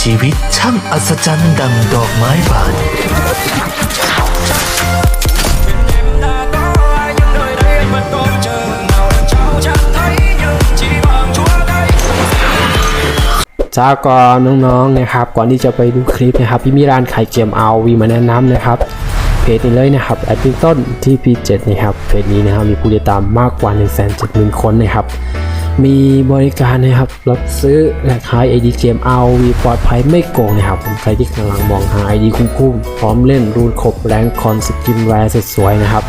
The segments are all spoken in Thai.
ชีวิตช่างอัศจรรย์ดังดอกไม้บานจาก่อนน้องๆนะครับ ก่อนที่จะไปดูคลิปนะครับ พี่มีร้านขายเกม RV มาแนะนำนะครับเพจนี้เลยนะครับแอดมินต้นที่ P7 นะครับเพจนี้นะครับมีผู้ติดตามมากกว่า 1 7 0 0 0 0 คนนะครับ มีบริการนะครับรับซื้อและขาย ID เกม RV ปลอดภัยไม่โกงนะครับผมใครที่กำลังมองหา ID คุ้มๆพร้อมเล่นรูนครบแรงคอนสกินแวร์สวยๆนะครับ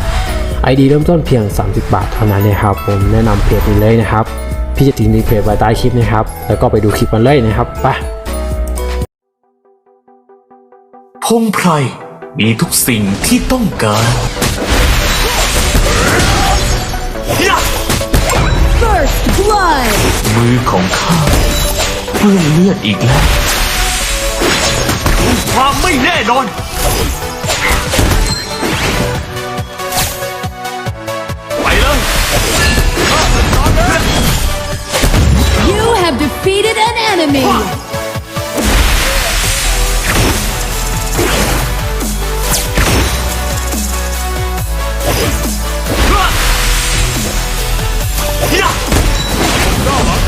ID เริ่มต้นเพียง 30 บาทเท่านั้นนะครับ ผมแนะนำเพจนี้เลยนะครับ พี่จะทิ้งลิงก์เพจไว้ใต้คลิปนะครับ แล้วก็ไปดูคลิปกันเลยนะครับไปพงไพรมีทุกสิ่งที่ต้องการ blood! มือของข้าเปื้อนเลือดอีกแล้วความไม่แน่นอนไปเลย You have defeated an enemy!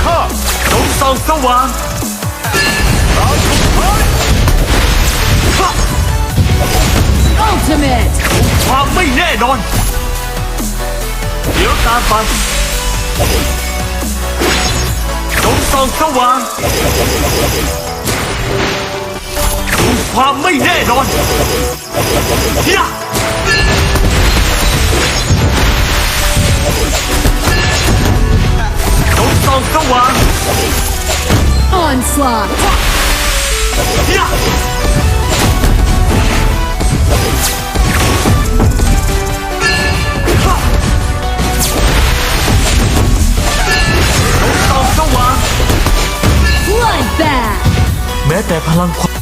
ข้าจงส่องสว่างตามสุดท้ายฮะ Ultimate! ความไม่แน่นอน เดี๋ยวตามไปจงส่องสว่างดูความไม่แน่นอนยะจ Onslaught! ยะฮะจงส่องสว่าง Bloodbath! แม้แต่พลังความ